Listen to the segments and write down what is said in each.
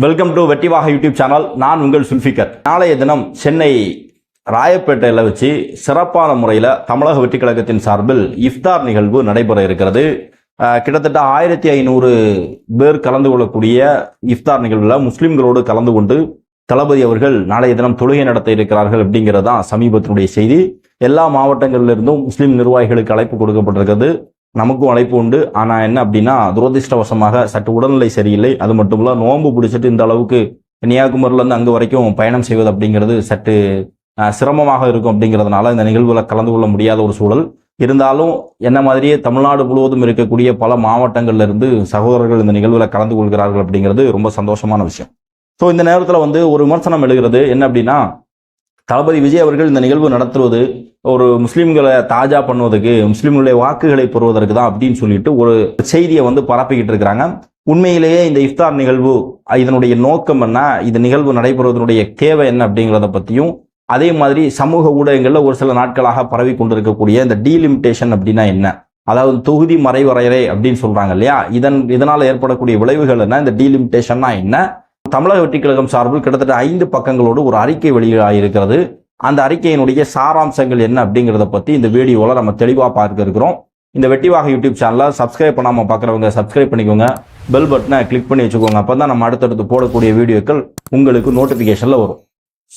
Welcome to வெட்டிவாக YouTube channel. நான் உங்கள் சுல்ஃபிகர். நாளைய தினம் சென்னை ராயப்பேட்டையில் வச்சு சிறப்பான முறையில் தமிழக வெற்றி கழகத்தின் சார்பில் இஃப்தார் நிகழ்வு நடைபெற இருக்கிறது. கிட்டத்தட்ட ஆயிரத்தி ஐநூறு பேர் கலந்து கொள்ளக்கூடிய இஃப்தார் நிகழ்வில் முஸ்லிம்களோடு கலந்து கொண்டு தளபதி அவர்கள் நாளைய தினம் தொழுகை நடத்த இருக்கிறார்கள் அப்படிங்கிறது தான் சமீபத்தினுடைய செய்தி. எல்லா மாவட்டங்களிலிருந்தும் முஸ்லீம் நிர்வாகிகளுக்கு அழைப்பு கொடுக்கப்பட்டிருக்கிறது. நமக்கும் அழைப்பு உண்டு. ஆனா என்ன அப்படின்னா துரதிருஷ்டவசமாக சற்று உடல்நிலை சரியில்லை. அது மட்டும் இல்ல நோன்பு பிடிச்சிட்டு இந்த அளவுக்கு கன்னியாகுமரியில இருந்து வரைக்கும் பயணம் செய்வது அப்படிங்கிறது சற்று சிரமமாக இருக்கும் அப்படிங்கிறதுனால இந்த நிகழ்வுல கலந்து கொள்ள முடியாத ஒரு சூழல். இருந்தாலும் என்ன மாதிரியே தமிழ்நாடு முழுவதும் இருக்கக்கூடிய பல மாவட்டங்கள்ல இருந்து சகோதரர்கள் இந்த நிகழ்வுல கலந்து கொள்கிறார்கள் அப்படிங்கிறது ரொம்ப சந்தோஷமான விஷயம். ஸோ இந்த நேரத்தில் வந்து ஒரு விமர்சனம் எழுகிறது. என்ன அப்படின்னா தளபதி விஜய் அவர்கள் இந்த நிகழ்வு நடத்துவது ஒரு முஸ்லீம்களை தாஜா பண்ணுவதற்கு முஸ்லீம்களுடைய வாக்குகளை பெறுவதற்கு தான் அப்படின்னு சொல்லிட்டு ஒரு செய்தியை வந்து பரப்பிக்கிட்டு இருக்கிறாங்க. உண்மையிலேயே இந்த இஃப்தார் நிகழ்வு இதனுடைய நோக்கம் என்ன இந்த நிகழ்வு நடைபெறுவதனுடைய தேவை என்ன அப்படிங்கிறத பற்றியும் அதே மாதிரி சமூக ஊடகங்களில் ஒரு சில நாட்களாக பரவி கொண்டிருக்கக்கூடிய இந்த டீலிமிட்டேஷன் அப்படின்னா என்ன? அதாவது தொகுதி மறைவரையறை அப்படின்னு சொல்றாங்க இல்லையா? இதன் இதனால் ஏற்படக்கூடிய விளைவுகள் என்ன? இந்த டீலிமிட்டேஷன்னா என்ன? தமிழக வெற்றிக் கழகம் சார்பில் கிட்டத்தட்ட ஐந்து பக்கங்களோடு ஒரு அறிக்கை வெளியாகிருக்கிறது அந்த அறிக்கையினுடைய சாராம்சங்கள் என்ன அப்படிங்கிறத பற்றி இந்த வீடியோவில் நம்ம தெளிவாக பார்க்க இருக்கிறோம். இந்த வெட்டிவாக யூடியூப் சேனலை சப்ஸ்கிரைப் பண்ணாமல் பார்க்குறவங்க சப்ஸ்கிரைப் பண்ணிக்கோங்க. பெல் பட்டனை கிளிக் பண்ணி வச்சுக்கோங்க. அப்போ தான் நம்ம அடுத்தடுத்து போடக்கூடிய வீடியோக்கள் உங்களுக்கு நோட்டிஃபிகேஷனில் வரும்.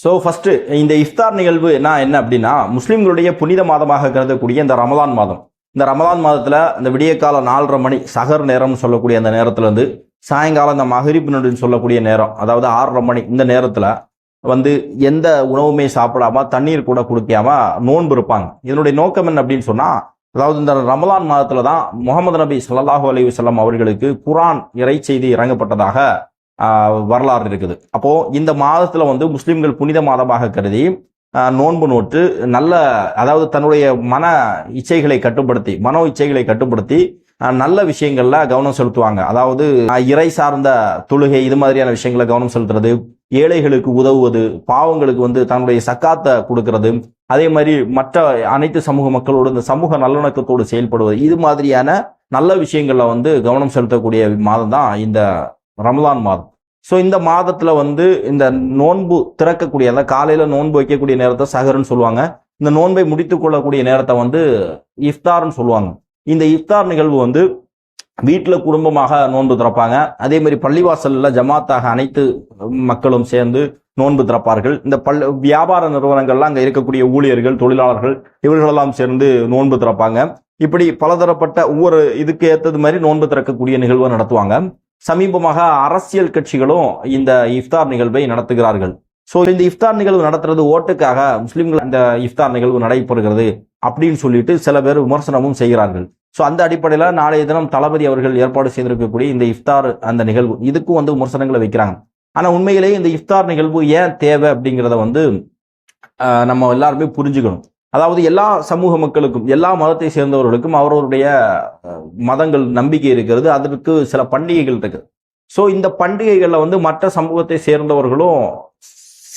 ஸோ ஃபஸ்ட்டு இந்த இஃப்தார் நிகழ்வு என்ன என்ன அப்படின்னா முஸ்லீம்களுடைய புனித மாதமாக கருதக்கூடிய இந்த ரமதான் மாதம். இந்த ரமதான் மாதத்தில் இந்த விடியற்கால நாலரை மணி சகர் நேரம்னு சொல்லக்கூடிய அந்த நேரத்துலேருந்து சாயங்காலம் இந்த மகரிப் நடுன்னு சொல்லக்கூடிய நேரம் அதாவது ஆறரை மணி இந்த நேரத்தில் வந்து எந்த உணவுமே சாப்பிடாம தண்ணீர் கூட குடிக்காம நோன்பு இருப்பாங்க. இதனுடைய நோக்கம் என்ன அப்படின்னு சொன்னால் அதாவது இந்த ரமலான் மாதத்தில் தான் முகமது நபி சல்லாஹூ அலி வல்லம் அவர்களுக்கு குரான் இறை செய்தி இறங்கப்பட்டதாக வரலாறு இருக்குது. அப்போது இந்த மாதத்தில் வந்து முஸ்லீம்கள் புனித மாதமாக கருதி நோன்பு நோட்டு நல்ல அதாவது தன்னுடைய மன இச்சைகளை கட்டுப்படுத்தி மனோ இச்சைகளை கட்டுப்படுத்தி நல்ல விஷயங்கள்ல கவனம் செலுத்துவாங்க. அதாவது இறை சார்ந்த தொழுகை இது மாதிரியான விஷயங்களை கவனம் செலுத்துறது ஏழைகளுக்கு உதவுவது பாவங்களுக்கு வந்து தன்னுடைய சக்காத்தை கொடுக்கறது அதே மாதிரி மற்ற அனைத்து சமூக மக்களோடு இந்த சமூக நல்லிணக்கத்தோடு செயல்படுவது இது மாதிரியான நல்ல விஷயங்களில் வந்து கவனம் செலுத்தக்கூடிய மாதம் தான் இந்த ரமலான் மாதம். ஸோ இந்த மாதத்தில் வந்து இந்த நோன்பு திறக்கக்கூடிய அதாவது காலையில் நோன்பு வைக்கக்கூடிய நேரத்தை சகருன்னு சொல்லுவாங்க. இந்த நோன்பை முடித்து கொள்ளக்கூடிய நேரத்தை வந்து இஃப்தார்னு சொல்லுவாங்க. இந்த இஃப்தார் நிகழ்வு வந்து வீட்டில் குடும்பமாக நோன்பு திறப்பாங்க. அதே மாதிரி பள்ளிவாசல்ல ஜமாத்தாக அனைத்து மக்களும் சேர்ந்து நோன்பு திறப்பார்கள். இந்த பல் வியாபார நிறுவனங்கள்லாம் அங்கே இருக்கக்கூடிய ஊழியர்கள் தொழிலாளர்கள் இவர்களெல்லாம் சேர்ந்து நோன்பு திறப்பாங்க. இப்படி பலதரப்பட்ட ஒவ்வொரு இதுக்கு ஏற்றது மாதிரி நோன்பு திறக்கக்கூடிய நிகழ்வை நடத்துவாங்க. சமீபமாக அரசியல் கட்சிகளும் இந்த இஃப்தார் நிகழ்வை நடத்துகிறார்கள். ஸோ இந்த இஃப்தார் நிகழ்வு நடத்துறது ஓட்டுக்காக முஸ்லீம்கள் அந்த இஃப்தார் நிகழ்வு நடைபெறுகிறது. அப்படின்னு சொல்லிட்டு சில பேர் விமர்சனமும் செய்கிறார்கள். ஸோ அந்த அடிப்படையில் நாளைய தினம் தளபதி அவர்கள் ஏற்பாடு செய்திருக்கக்கூடிய இந்த இஃப்தார் அந்த நிகழ்வு இதுக்கும் வந்து விமர்சனங்களை வைக்கிறாங்க. ஆனால் உண்மையிலேயே இந்த இஃப்தார் நிகழ்வு ஏன் தேவை அப்படிங்கிறத வந்து நம்ம எல்லாருமே புரிஞ்சுக்கணும். அதாவது எல்லா சமூக மக்களுக்கும் எல்லா மதத்தை சேர்ந்தவர்களுக்கும் அவரவருடைய மதங்கள் நம்பிக்கை இருக்கிறது. அதற்கு சில பண்டிகைகள் இருக்குது ஸோ இந்த பண்டிகைகளில் வந்து மற்ற சமூகத்தை சேர்ந்தவர்களும்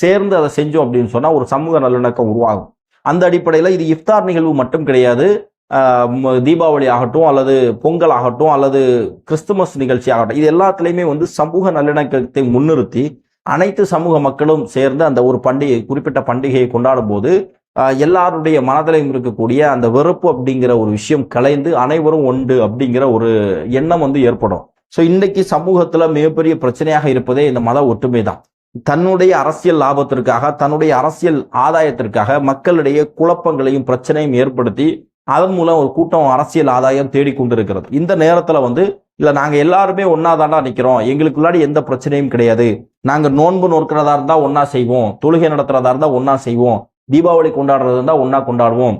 சேர்ந்து அதை செஞ்சோம் அப்படின்னு சொன்னால் ஒரு சமூக நல்லிணக்கம் உருவாகும். அந்த அடிப்படையில் இது இஃப்தார் நிகழ்வு மட்டும் கிடையாது. தீபாவளி ஆகட்டும் அல்லது பொங்கல் ஆகட்டும் அல்லது கிறிஸ்துமஸ் நிகழ்ச்சி ஆகட்டும் இது எல்லாத்துலேயுமே வந்து சமூக நல்லிணக்கத்தை முன்னிறுத்தி அனைத்து சமூக மக்களும் சேர்ந்து அந்த ஒரு பண்டிகை குறிப்பிட்ட பண்டிகையை கொண்டாடும் போது எல்லாருடைய மனதிலையும் இருக்கக்கூடிய அந்த வெறுப்பு அப்படிங்கிற ஒரு விஷயம் கலைந்து அனைவரும் உண்டு அப்படிங்கிற ஒரு எண்ணம் வந்து ஏற்படும். ஸோ இன்னைக்கு சமூகத்தில் மிகப்பெரிய பிரச்சனையாக இருப்பதே இந்த மத ஒற்றுமை தான். தன்னுடைய அரசியல் லாபத்திற்காக தன்னுடைய அரசியல் ஆதாயத்திற்காக மக்களிடையே குழப்பங்களையும் பிரச்சனையும் ஏற்படுத்தி அதன் மூலம் ஒரு கூட்டம் அரசியல் ஆதாயம் தேடிக்கொண்டிருக்கிறது இந்த நேரத்துல வந்து இல்ல நாங்க எல்லாருமே ஒன்னா தாண்டா நிக்கிறோம். எங்களுக்குள்ளாடி எந்த பிரச்சனையும் கிடையாது. நாங்க நோன்பு நோக்கிறதா இருந்தா ஒன்னா செய்வோம். தொழுகை நடத்துறதா இருந்தா ஒன்னா செய்வோம். தீபாவளி கொண்டாடுறதா இருந்தா ஒன்னா கொண்டாடுவோம்.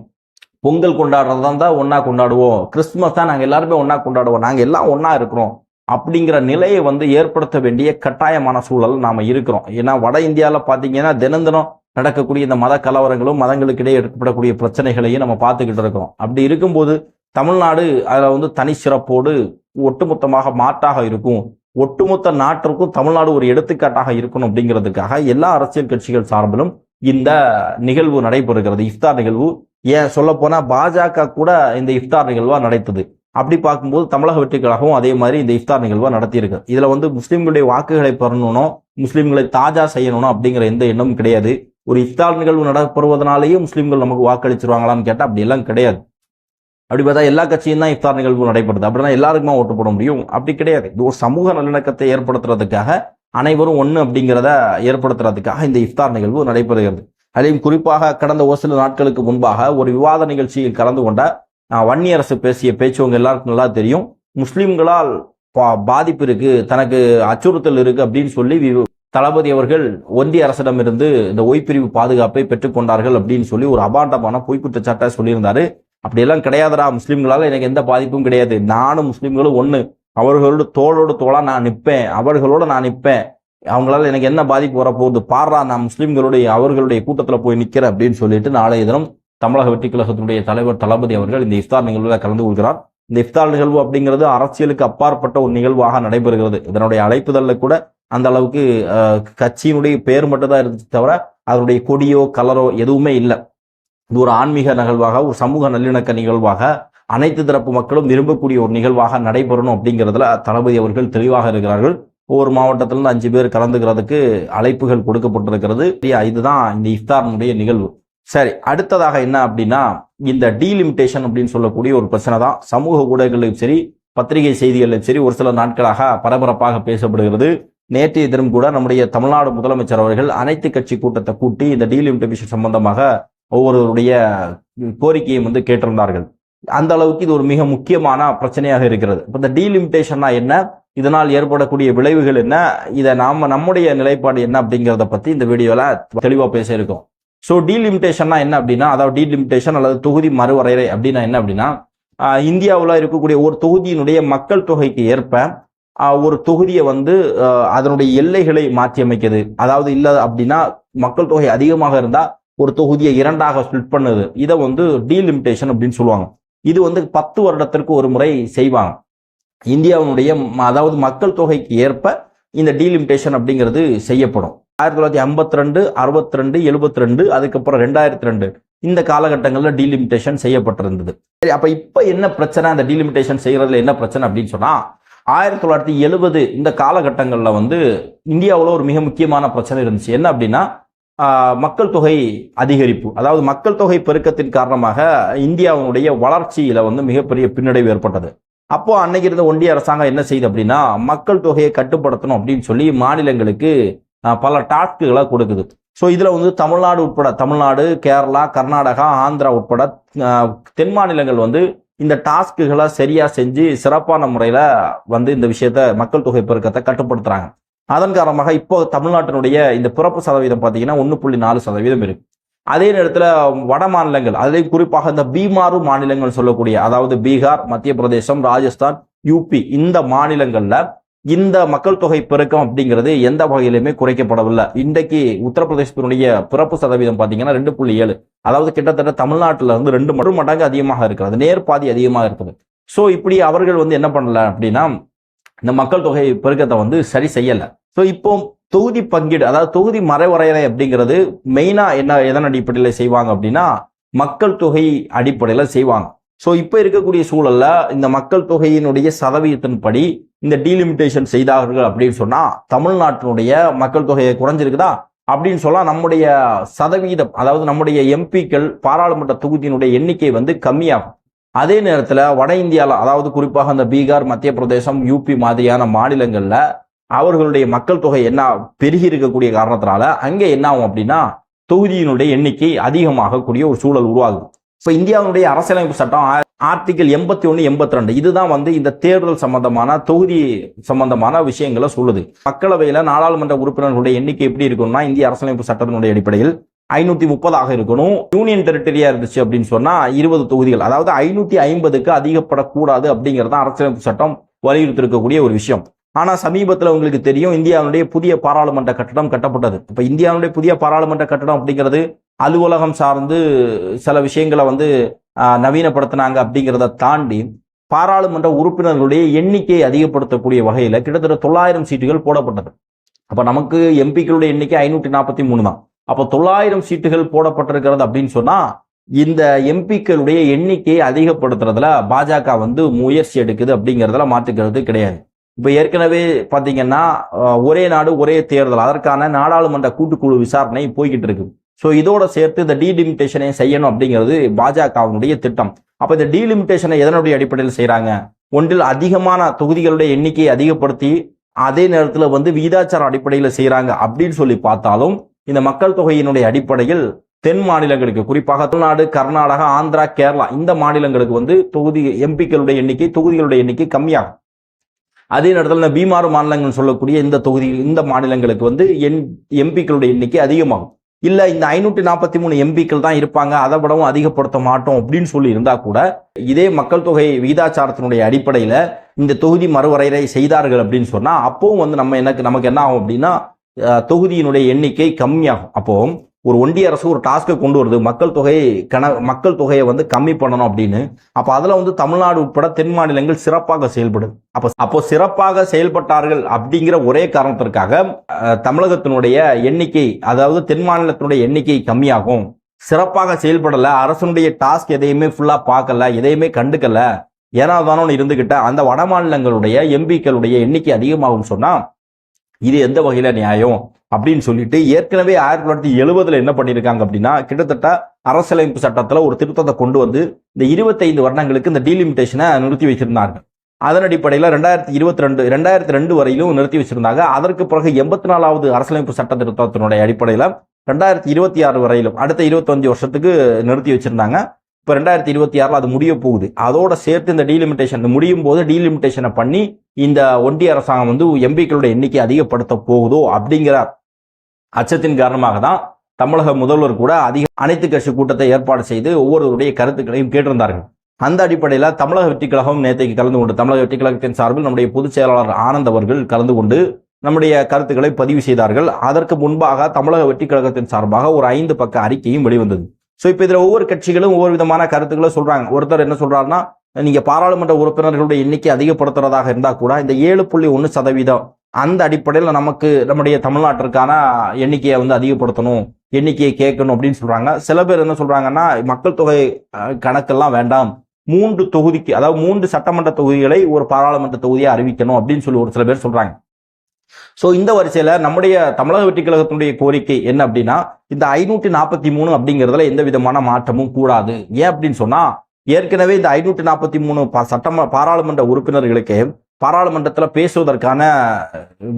பொங்கல் கொண்டாடுறதா இருந்தா ஒன்னா கொண்டாடுவோம். கிறிஸ்துமஸ் தான் நாங்க எல்லாருமே ஒன்னா கொண்டாடுவோம். நாங்க எல்லாம் ஒன்னா இருக்கிறோம். அப்படிங்கிற நிலையை வந்து ஏற்படுத்த வேண்டிய கட்டாயமான சூழல் நாம் இருக்கிறோம். ஏன்னா வட இந்தியாவில் பார்த்தீங்கன்னா தினம் தினம் நடக்கக்கூடிய இந்த மத கலவரங்களும் மதங்களுக்கிடையே ஏற்படக்கூடிய பிரச்சனைகளையும் நம்ம பார்த்துக்கிட்டு இருக்கிறோம். அப்படி இருக்கும்போது தமிழ்நாடு அதில் வந்து தனி சிறப்போடு ஒட்டுமொத்தமாக மாற்றாக இருக்கும். ஒட்டுமொத்த நாட்டிற்கும் தமிழ்நாடு ஒரு எடுத்துக்காட்டாக இருக்கணும் அப்படிங்கிறதுக்காக எல்லா அரசியல் கட்சிகள் சார்பிலும் இந்த நிகழ்வு நடைபெறுகிறது. இஃப்தார் நிகழ்வு. ஏன் சொல்ல போனா பாஜக கூட இந்த இஃப்தார் நிகழ்வா நடத்தது. அப்படி பார்க்கும்போது தமிழக வெற்றிகளாகவும் அதே மாதிரி இந்த இஃப்தார் நிகழ்வை நடத்தியிருக்கு. இதுல வந்து முஸ்லீம்களுடைய வாக்குகளை பெறணும்னோ முஸ்லிம்களை தாஜா செய்யணும் அப்படிங்கிற எந்த எண்ணமும் கிடையாது. ஒரு இஃப்தார் நிகழ்வு நடைபெறுவதனாலேயே முஸ்லீம்கள் நமக்கு வாக்களிச்சிருவாங்களான்னு கேட்டால் அப்படி எல்லாம் கிடையாது. அப்படி பார்த்தா எல்லா கட்சியும் தான் இஃப்தார் நிகழ்வு நடைபெறுது. அப்படின்னா எல்லாருக்குமா ஓட்டு போட முடியும். அப்படி கிடையாது. இது ஒரு சமூக நல்லிணக்கத்தை ஏற்படுத்துறதுக்காக அனைவரும் ஒன்று அப்படிங்கிறத ஏற்படுத்துறதுக்காக இந்த இஃப்தார் நிகழ்வு நடைபெறுகிறது. அதிலும் குறிப்பாக கடந்த ஒரு சில நாட்களுக்கு முன்பாக ஒரு விவாத நிகழ்ச்சியில் கலந்து கொண்ட ஆஹ், வன்னியரசு பேசிய பேச்சவங்க எல்லாருக்கும் நல்லா தெரியும். முஸ்லிம்களால் பா- பாதிப்பு இருக்கு. தனக்கு அச்சுறுத்தல் இருக்கு அப்படின்னு சொல்லி வி- தளபதி அவர்கள் ஒன்றிய அரசிடமிருந்து இந்த ஓய்பிரிவு பாதுகாப்பை பெற்றுக்கொண்டார்கள் அப்படின்னு சொல்லி ஒரு அபாண்டமான பொய் குற்றச்சாட்டை சொல்லியிருந்தாரு. அப்படியெல்லாம் கிடையாதுடா. முஸ்லீம்களால் எனக்கு எந்த பாதிப்பும் கிடையாது. நானும் முஸ்லீம்களும் ஒன்று அவர்களோட தோளோடு தோளாக நான் நிற்பேன். அவர்களோட நான் நிற்பேன். அவங்களால எனக்கு என்ன பாதிப்பு வரப்போகுது? பாடுறா நான் முஸ்லீம்களுடைய அவர்களுடைய கூட்டத்தில் போய் நிற்கிறேன் அப்படின்னு சொல்லிட்டு நாளைய தினம் தமிழக வெற்றி கழகத்தினுடைய தலைவர் தளபதி அவர்கள் இந்த இஃப்தார் நிகழ்வில் கலந்து கொள்கிறார். இந்த இஃப்தார் நிகழ்வு அப்படிங்கிறது அரசியலுக்கு அப்பாற்பட்ட ஒரு நிகழ்வாக நடைபெறுகிறது. இதனுடைய அழைப்புதல்ல கூட அந்த அளவுக்கு கட்சியினுடைய பெயர் மட்டும் தான் இருந்துச்சு தவிர அதனுடைய கொடியோ கலரோ எதுவுமே இல்லை. இது ஒரு ஆன்மீக நிகழ்வாக ஒரு சமூக நல்லிணக்க நிகழ்வாக அனைத்து தரப்பு மக்களும் விரும்பக்கூடிய ஒரு நிகழ்வாக நடைபெறணும் அப்படிங்கிறதுல தளபதி அவர்கள் தெளிவாக இருக்கிறார்கள். ஒவ்வொரு மாவட்டத்திலிருந்து அஞ்சு பேர் கலந்துக்கிறதுக்கு அழைப்புகள் கொடுக்கப்பட்டிருக்கிறது. இதுதான் இந்த இஃப்தாரினுடைய நிகழ்வு. சரி அடுத்ததாக என்ன அப்படின்னா இந்த டீலிமிட்டேஷன் அப்படின்னு சொல்லக்கூடிய ஒரு பிரச்சனை தான். சமூக ஊடகங்களிலும் சரி பத்திரிகை செய்திகளிலும் சரி ஒரு சில நாட்களாக பரபரப்பாக பேசப்படுகிறது. நேற்றைய தினம் கூட நம்முடைய தமிழ்நாடு முதலமைச்சர் அவர்கள் அனைத்து கட்சி கூட்டத்தை கூட்டி இந்த டீலிமிட்டேஷன் சம்பந்தமாக ஒவ்வொருவருடைய கோரிக்கையை வந்து கேட்டிருந்தார்கள். அந்த அளவுக்கு இது ஒரு மிக முக்கியமான பிரச்சனையாக இருக்கிறது. இப்போ இந்த டீலிமிட்டேஷன்னா என்ன? இதனால் ஏற்படக்கூடிய விளைவுகள் என்ன? இதை நாம நம்முடைய நிலைப்பாடு என்ன அப்படிங்கிறத பத்தி இந்த வீடியோல தெளிவா பேச இருக்கோம். ஸோ டீலிமிட்டேஷன்னா என்ன அப்படின்னா அதாவது டீலிமிட்டேஷன் அல்லது தொகுதி மறுவரையறை அப்படின்னா என்ன அப்படின்னா இந்தியாவில் இருக்கக்கூடிய ஒரு தொகுதியினுடைய மக்கள் தொகைக்கு ஏற்ப ஒரு தொகுதியை வந்து அதனுடைய எல்லைகளை மாற்றி அமைக்கிறது அதாவது இல்லை அப்படின்னா மக்கள் தொகை அதிகமாக இருந்தால் ஒரு தொகுதியை இரண்டாக ஸ்பிளிட் பண்ணுது. இதை வந்து டீலிமிட்டேஷன் அப்படின்னு சொல்லுவாங்க. இது வந்து பத்து வருடத்திற்கு ஒரு முறை செய்வாங்க. இந்தியாவினுடைய ம- அதாவது மக்கள் தொகைக்கு ஏற்ப இந்த டீலிமிட்டேஷன் அப்படிங்கிறது செய்யப்படும். ஆயிரத்தி தொள்ளாயிரத்தி ஐம்பத்தி ரெண்டு அறுபத்தி ரெண்டு எழுபத்தி ரெண்டு அதுக்கப்புறம் ரெண்டாயிரத்தி ரெண்டு. இந்த காலகட்டங்களில் டீலிமிட்டேஷன் செய்யப்பட்டிருந்தது. சரி அப்போ இப்போ என்ன பிரச்சனை? அந்த டீலிமிட்டேஷன் செய்கிறதுல என்ன பிரச்சனை அப்படின்னு சொன்னால் ஆயிரத்தி தொள்ளாயிரத்தி எழுபது இந்த காலகட்டங்களில் வந்து இந்தியாவில் ஒரு மிக முக்கியமான பிரச்சனை இருந்துச்சு. என்ன அப்படின்னா மக்கள் தொகை அதிகரிப்பு. அதாவது மக்கள் தொகை பெருக்கத்தின் காரணமாக இந்தியாவினுடைய வளர்ச்சியில் வந்து மிகப்பெரிய பின்னடைவு ஏற்பட்டது. அப்போ அன்னைக்கு இருந்த ஒன்றிய அரசாங்கம் என்ன செய்யுது அப்படின்னா மக்கள் தொகையை கட்டுப்படுத்தணும் அப்படின்னு சொல்லி மாநிலங்களுக்கு பல டாஸ்க்குகளை கொடுக்குது. ஸோ இதில் வந்து தமிழ்நாடு உட்பட தமிழ்நாடு கேரளா கர்நாடகா ஆந்திரா உட்பட தென் மாநிலங்கள் வந்து இந்த டாஸ்க்குகளை சரியாக செஞ்சு சிறப்பான முறையில் வந்து இந்த விஷயத்த மக்கள் தொகை பெருக்கத்தை கட்டுப்படுத்துறாங்க. அதன் காரணமாக இப்போ தமிழ்நாட்டினுடைய இந்த பிறப்பு சதவீதம் பார்த்தீங்கன்னா ஒன்று புள்ளி நாலு சதவீதம் இருக்கு. அதே நேரத்தில் வட மாநிலங்கள் அதில் குறிப்பாக இந்த பீமாறு மாநிலங்கள் சொல்லக்கூடிய அதாவது பீகார் மத்திய பிரதேசம் ராஜஸ்தான் யூபி இந்த மாநிலங்களில் இந்த மக்கள் தொகை பெருக்கம் அப்படிங்கிறது எந்த வகையிலுமே குறைக்கப்படவில்லை. இன்றைக்கு உத்தரப்பிரதேசத்தினுடைய பிறப்பு சதவீதம் பார்த்தீங்கன்னா ரெண்டு புள்ளி ஏழு. அதாவது கிட்டத்தட்ட தமிழ்நாட்டில் இருந்து ரெண்டு மறு மடங்கு அதிகமாக இருக்கிறது. நேர்பாதி அதிகமாக இருக்குது. ஸோ இப்படி அவர்கள் வந்து என்ன பண்ணல அப்படின்னா இந்த மக்கள் தொகை பெருக்கத்தை வந்து சரி செய்யலை. ஸோ இப்போ தொகுதி பங்கீடு அதாவது தொகுதி மறைவரையறை அப்படிங்கிறது மெயினாக என்ன எதன் அடிப்படையில் செய்வாங்க அப்படின்னா மக்கள் தொகை அடிப்படையில் செய்வாங்க. ஸோ இப்போ இருக்கக்கூடிய சூழல்ல இந்த மக்கள் தொகையினுடைய சதவீதத்தின்படி இந்த டீலிமிட்டேஷன் செய்தார்கள் அப்படின்னு சொன்னால் தமிழ்நாட்டினுடைய மக்கள் தொகையை குறைஞ்சிருக்குதா? அப்படின்னு சொன்னால் நம்முடைய சதவீதம் அதாவது நம்முடைய எம்பிக்கள் பாராளுமன்ற தொகுதியினுடைய எண்ணிக்கை வந்து கம்மியாகும். அதே நேரத்தில் வட இந்தியாவில் அதாவது குறிப்பாக அந்த பீகார் மத்திய பிரதேசம் யூபி மாதிரியான மாநிலங்களில் அவர்களுடைய மக்கள் தொகை என்ன பெருகி இருக்கக்கூடிய காரணத்தினால அங்கே என்ன ஆகும் அப்படின்னா தொகுதியினுடைய எண்ணிக்கை அதிகமாகக்கூடிய ஒரு சூழல் உருவாகுது. இப்போ இந்தியாவுடைய அரசியலமைப்பு சட்டம் ஆர்டிகல் எண்பத்தி ஒன்று எண்பத்தி ரெண்டு. இதுதான் வந்து இந்த தேர்தல் சம்பந்தமான தொகுதி சம்பந்தமான விஷயங்களை சொல்லுது. மக்களவையில் நாடாளுமன்ற உறுப்பினர்களுடைய எண்ணிக்கை எப்படி இருக்கும்னா இந்திய அரசியலமைப்பு சட்டத்தினுடைய அடிப்படையில் ஐநூத்தி முப்பதாக இருக்கணும். யூனியன் டெரிட்டரியா இருந்துச்சு அப்படின்னு சொன்னா இருபது தொகுதிகள் அதாவது ஐநூத்தி ஐம்பதுக்கு அதிகப்படக்கூடாது அப்படிங்கிறது தான் அரசியலமைப்பு சட்டம் வலியுறுத்தி இருக்கக்கூடிய ஒரு விஷயம். ஆனா சமீபத்தில் உங்களுக்கு தெரியும் இந்தியாவுடைய புதிய பாராளுமன்ற கட்டடம் கட்டப்பட்டது. இப்ப இந்தியாவுடைய புதிய பாராளுமன்ற கட்டடம் அப்படிங்கிறது அலுவலகம் சார்ந்து சில விஷயங்களை வந்து நவீனப்படுத்தினாங்க அப்படிங்கிறத தாண்டி பாராளுமன்ற உறுப்பினர்களுடைய எண்ணிக்கையை அதிகப்படுத்தக்கூடிய வகையில் கிட்டத்தட்ட தொள்ளாயிரம் சீட்டுகள் போடப்பட்டது. அப்போ நமக்கு எம்பிக்களுடைய எண்ணிக்கை ஐநூற்றி நாற்பத்தி மூணு தான். அப்போ தொள்ளாயிரம் சீட்டுகள் போடப்பட்டிருக்கிறது அப்படின்னு சொன்னால் இந்த எம்பிக்களுடைய எண்ணிக்கையை அதிகப்படுத்துறதுல பாஜக வந்து முயற்சி எடுக்குது அப்படிங்கிறதுல மாற்றுக்கிறது கிடையாது. இப்போ ஏற்கனவே பார்த்தீங்கன்னா ஒரே நாடு ஒரே தேர்தல். அதற்கான நாடாளுமன்ற கூட்டுக்குழு விசாரணை போய்கிட்டு இருக்குது ஸோ இதோட சேர்த்து இந்த டீலிமிட்டேஷனை செய்யணும் அப்படிங்கிறது பாஜகவினுடைய திட்டம். அப்போ இந்த டீலிமிட்டேஷனை எதனுடைய அடிப்படையில் செய்கிறாங்க ஒன்றில் அதிகமான தொகுதிகளுடைய எண்ணிக்கையை அதிகப்படுத்தி அதே நேரத்தில் வந்து விகிதாச்சார அடிப்படையில் செய்கிறாங்க அப்படின்னு சொல்லி பார்த்தாலும் இந்த மக்கள் தொகையினுடைய அடிப்படையில் தென் மாநிலங்களுக்கு குறிப்பாக தமிழ்நாடு கர்நாடகா ஆந்திரா கேரளா இந்த மாநிலங்களுக்கு வந்து தொகுதி எம்பிக்களுடைய எண்ணிக்கை தொகுதிகளுடைய எண்ணிக்கை கம்மியாகும். அதே நேரத்தில் இந்த பீமாறு மாநிலங்கள் சொல்லக்கூடிய இந்த தொகுதி இந்த மாநிலங்களுக்கு வந்து என் எம்பிக்களுடைய எண்ணிக்கை அதிகமாகும். இல்ல இந்த ஐநூற்றி நாற்பத்தி மூணு எம்பிக்கள் தான் இருப்பாங்க அதை விடவும் அதிகப்படுத்த மாட்டோம் அப்படின்னு சொல்லி இருந்தா கூட இதே மக்கள் தொகை விகிதாச்சாரத்தினுடைய அடிப்படையில இந்த தொகுதி மறுவரையறை செய்தார்கள் அப்படின்னு சொன்னா அப்பவும் வந்து நம்ம எனக்கு நமக்கு என்ன ஆகும் அப்படின்னா தொகுதியினுடைய எண்ணிக்கை கம்மியாகும். அப்போ ஒரு ஒன்றிய அரசு ஒரு டாஸ்க்கை கொண்டு வருது. மக்கள் தொகை கண மக்கள் தொகையை வந்து கம்மி பண்ணணும் அப்படின்னு. அப்போ அதில் வந்து தமிழ்நாடு உட்பட தென் மாநிலங்கள் சிறப்பாக செயல்படுது. அப்போ அப்போ சிறப்பாக செயல்பட்டார்கள் அப்படிங்கிற ஒரே காரணத்திற்காக தமிழகத்தினுடைய எண்ணிக்கை அதாவது தென் மாநிலத்தினுடைய எண்ணிக்கை கம்மியாகும். சிறப்பாக செயல்படலை. அரசனுடைய டாஸ்க் எதையுமே ஃபுல்லாக பார்க்கல. எதையுமே கண்டுக்கல. ஏன்னா தானோ இருந்துக்கிட்ட அந்த வட மாநிலங்களுடைய எம்பிக்களுடைய எண்ணிக்கை அதிகமாகும் சொன்னால் இது எந்த வகையில் நியாயம்? அப்படின்னு சொல்லிட்டு ஏற்கனவே ஆயிரத்தி தொள்ளாயிரத்தி எழுபதுல என்ன பண்ணியிருக்காங்க அப்படின்னா கிட்டத்தட்ட அரசியலமைப்பு சட்டத்தில் ஒரு திருத்தத்தை கொண்டு வந்து இந்த இருபத்தைந்து வருடங்களுக்கு இந்த டீலிமிட்டேஷனை நிறுத்தி வச்சிருந்தாங்க அதன் அடிப்படையில் ரெண்டாயிரத்தி இருபத்தி ரெண்டு ரெண்டாயிரத்தி ரெண்டு வரையிலும் நிறுத்தி வச்சிருந்தாங்க. அதற்கு பிறகு எண்பத்தி நாலாவது அரசியலமைப்பு சட்ட திருத்தத்தினுடைய அடிப்படையில் ரெண்டாயிரத்தி இருபத்தி ஆறு வரையிலும் அடுத்த இருபத்தஞ்சு வருஷத்துக்கு நிறுத்தி வச்சிருந்தாங்க. இப்போ ரெண்டாயிரத்தி இருபத்தி ஆறில் அது முடிய போகுது. அதோட சேர்த்து இந்த டீலிமிட்டேஷன் முடியும் போது டீலிமிட்டேஷனை பண்ணி இந்த ஒன்றிய அரசாங்கம் வந்து எம்பிக்களுடைய எண்ணிக்கை அதிகப்படுத்த போகுதோ அப்படிங்கிற அச்சத்தின் காரணமாக தான் தமிழக முதல்வர் கூட அதிக அனைத்து கட்சி கூட்டத்தை ஏற்பாடு செய்து ஒவ்வொருவருடைய கருத்துக்களையும் கேட்டிருந்தார்கள். அந்த அடிப்படையில் தமிழக வெற்றிக் கழகம் நேற்றைக்கு கலந்து கொண்டு தமிழக வெற்றிக் கழகத்தின் சார்பில் நம்முடைய பொதுச் செயலாளர் ஆனந்த் அவர்கள் கலந்து கொண்டு நம்முடைய கருத்துக்களை பதிவு செய்தார்கள். அதற்கு முன்பாக தமிழக வெற்றிக் கழகத்தின் சார்பாக ஒரு ஐந்து பக்க அறிக்கையும் வெளிவந்தது. ஸோ இப்போ இதில் ஒவ்வொரு கட்சிகளும் ஒவ்வொரு விதமான கருத்துக்களை சொல்கிறாங்க ஒருத்தர் என்ன சொல்கிறாருன்னா நீங்கள் பாராளுமன்ற உறுப்பினர்களுடைய எண்ணிக்கை அதிகப்படுத்துறதாக இருந்தால் கூட இந்த ஏழு புள்ளி ஒன்று சதவீதம் அந்த அடிப்படையில் நமக்கு நம்முடைய தமிழ்நாட்டிற்கான எண்ணிக்கையை வந்து அதிகப்படுத்தணும் எண்ணிக்கையை கேட்கணும் அப்படின்னு சொல்கிறாங்க சில பேர் என்ன சொல்கிறாங்கன்னா மக்கள் தொகை கணக்கெல்லாம் வேண்டாம். மூன்று தொகுதிக்கு அதாவது மூன்று சட்டமன்ற தொகுதிகளை ஒரு பாராளுமன்ற தொகுதியை அறிவிக்கணும் அப்படின்னு சொல்லி ஒரு சில பேர் சொல்கிறாங்க ஸோ இந்த வரிசையில் நம்முடைய தமிழக வெற்றி கழகத்தினுடைய கோரிக்கை என்ன அப்படின்னா இந்த ஐநூற்றி நாற்பத்தி மூணு அப்படிங்கிறதுல எந்த விதமான மாற்றமும் கூடாது. ஏன் அப்படின்னு சொன்னால் ஏற்கனவே இந்த ஐநூற்றி நாற்பத்தி மூணு சட்டம பாராளுமன்ற உறுப்பினர்களுக்கு பாராளுமன்றத்தில் பேசுவதற்கான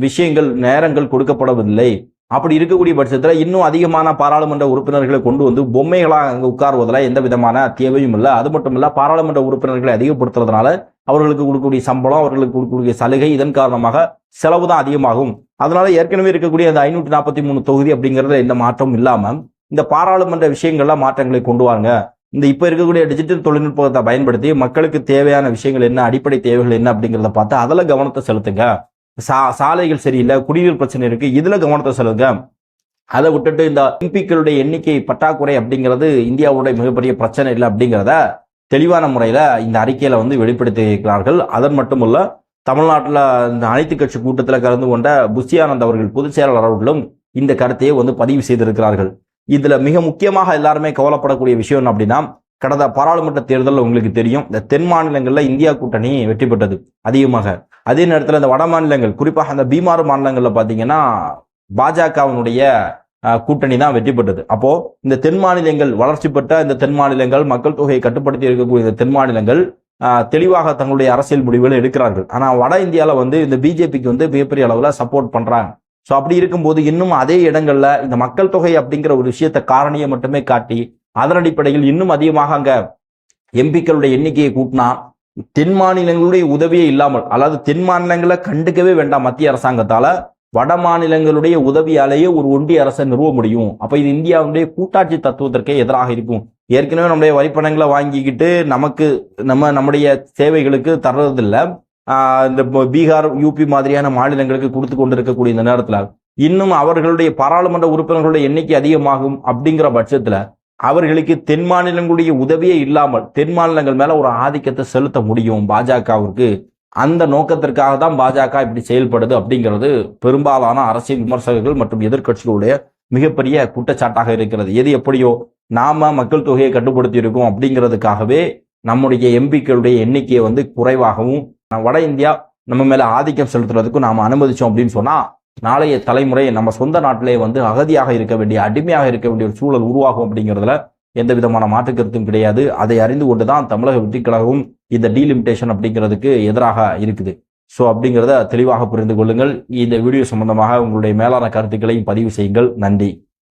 விஷயங்கள் நேரங்கள் கொடுக்கப்படவில்லை. அப்படி இருக்கக்கூடிய பட்சத்தில் இன்னும் அதிகமான பாராளுமன்ற உறுப்பினர்களை கொண்டு வந்து பொம்மைகளாக அங்கே உட்காருவதில் எந்த விதமான தேவையும் இல்லை. அது மட்டும் இல்லை பாராளுமன்ற உறுப்பினர்களை அதிகப்படுத்துறதுனால அவர்களுக்கு கொடுக்கக்கூடிய சம்பளம் அவர்களுக்கு கொடுக்கக்கூடிய சலுகை இதன் காரணமாக செலவு தான் அதிகமாகும். அதனால ஏற்கனவே இருக்கக்கூடிய அந்த ஐநூற்றி நாற்பத்தி மூணு தொகுதி அப்படிங்கிறதுல எந்த மாற்றமும் இல்லாமல் இந்த பாராளுமன்ற விஷயங்கள்லாம் மாற்றங்களை கொண்டு வாங்க இந்த இப்போ இருக்கக்கூடிய டிஜிட்டல் தொழில்நுட்பத்தை பயன்படுத்தி மக்களுக்கு தேவையான விஷயங்கள் என்ன அடிப்படை தேவைகள் என்ன அப்படிங்கிறத பார்த்து அதில் கவனத்தை செலுத்துங்க. சா சாலைகள் சரியில்லை குடிநீர் பிரச்சனை இருக்குது இதில் கவனத்தை செலுத்துங்க. அதை விட்டுட்டு இந்த எம்பிக்களுடைய எண்ணிக்கை பற்றாக்குறை அப்படிங்கிறது இந்தியாவுடைய மிகப்பெரிய பிரச்சனை இல்லை அப்படிங்கிறத தெளிவான முறையில் இந்த அறிக்கையில் வந்து வெளிப்படுத்தியிருக்கிறார்கள். அதன் மட்டுமல்ல தமிழ்நாட்டில் இந்த அனைத்து கட்சி கூட்டத்தில் கலந்து கொண்ட புஷியானந்த் அவர்கள் பொதுச் செயலாளர்களும் இந்த கருத்தையே வந்து பதிவு செய்திருக்கிறார்கள். இதுல மிக முக்கியமாக எல்லாருமே கவலைப்படக்கூடிய விஷயம் என்ன அப்படின்னா கடந்த பாராளுமன்ற தேர்தலில் உங்களுக்கு தெரியும் இந்த தென் மாநிலங்களில் இந்தியா கூட்டணி வெற்றி பெற்றது அதிகமாக. அதே நேரத்தில் இந்த வட மாநிலங்கள் குறிப்பாக அந்த பீமாறு மாநிலங்களில் பார்த்தீங்கன்னா பாஜகவினுடைய கூட்டணி தான் வெற்றி பெற்றது. அப்போ இந்த தென் மாநிலங்கள் வளர்ச்சி பெற்ற இந்த தென் மாநிலங்கள் மக்கள் தொகையை கட்டுப்படுத்தி இருக்கக்கூடிய இந்த தென் மாநிலங்கள் தெளிவாக தங்களுடைய அரசியல் முடிவுகளை எடுக்கிறார்கள். ஆனால் வட இந்தியாவில் வந்து இந்த பிஜேபிக்கு வந்து மிகப்பெரிய அளவில் சப்போர்ட் பண்ணுறாங்க ஸோ அப்படி இருக்கும்போது இன்னும் அதே இடங்கள்ல இந்த மக்கள் தொகை அப்படிங்கிற ஒரு விஷயத்தை காரணியை மட்டுமே காட்டி அதன் அடிப்படையில் இன்னும் அதிகமாக அங்க எம்பிக்களுடைய எண்ணிக்கையை கூட்டினா தென் மாநிலங்களுடைய உதவியே இல்லாமல் அதாவது தென் மாநிலங்களை கண்டுக்கவே வேண்டாம் மத்திய அரசாங்கத்தால வட மாநிலங்களுடைய உதவியாலேயே ஒரு ஒன்றிய அரசை நிறுவ முடியும். அப்ப இது இந்தியாவுடைய கூட்டாட்சி தத்துவத்திற்கே எதிராக இருக்கும். ஏற்கனவே நம்முடைய வரிப்பணங்களை வாங்கிக்கிட்டு நமக்கு நம்ம நம்முடைய சேவைகளுக்கு தர்றதில்லை. இந்த பீகார் யூபி மாதிரியான மாநிலங்களுக்கு கொடுத்து கொண்டிருக்கக்கூடிய இந்த நேரத்தில் இன்னும் அவர்களுடைய பாராளுமன்ற உறுப்பினர்களுடைய எண்ணிக்கை அதிகமாகும் அப்படிங்கிற பட்சத்துல அவர்களுக்கு தென் மாநிலங்களுடைய உதவியே இல்லாமல் தென் மாநிலங்கள் மேல ஒரு ஆதிக்கத்தை செலுத்த முடியும் பாஜகவிற்கு. அந்த நோக்கத்திற்காக தான் பாஜக இப்படி செயல்படுது அப்படிங்கிறது பெரும்பாலான அரசியல் விமர்சகர்கள் மற்றும் எதிர்க்கட்சிகளுடைய மிகப்பெரிய குற்றச்சாட்டாக இருக்கிறது. எது எப்படியோ நாம மக்கள் தொகையை கட்டுப்படுத்தி இருக்கோம் அப்படிங்கிறதுக்காகவே நம்முடைய எம்பிக்களுடைய எண்ணிக்கையை வந்து குறைவாகவும் வட இந்தியா நம்ம மேல ஆதிக்கம் செலுத்துறதுக்கும் நாம அனுமதிச்சோம் அப்படின்னு சொன்னா நாளைய தலைமுறை நம்ம சொந்த நாட்டிலே வந்து அகதியாக இருக்க வேண்டிய அடிமையாக இருக்க வேண்டிய ஒரு சூழல் உருவாகும் அப்படிங்கிறதுல எந்த விதமான மாற்று கருத்தும் கிடையாது. அதை அறிந்து கொண்டுதான் தமிழக வெற்றி கழகம் இந்த டீலிமிட்டேஷன் அப்படிங்கிறதுக்கு எதிராக இருக்குது. ஸோ அப்படிங்கிறத தெளிவாக புரிந்து கொள்ளுங்கள். இந்த வீடியோ சம்பந்தமாக உங்களுடைய மேலான கருத்துக்களையும் பதிவு செய்யுங்கள். நன்றி.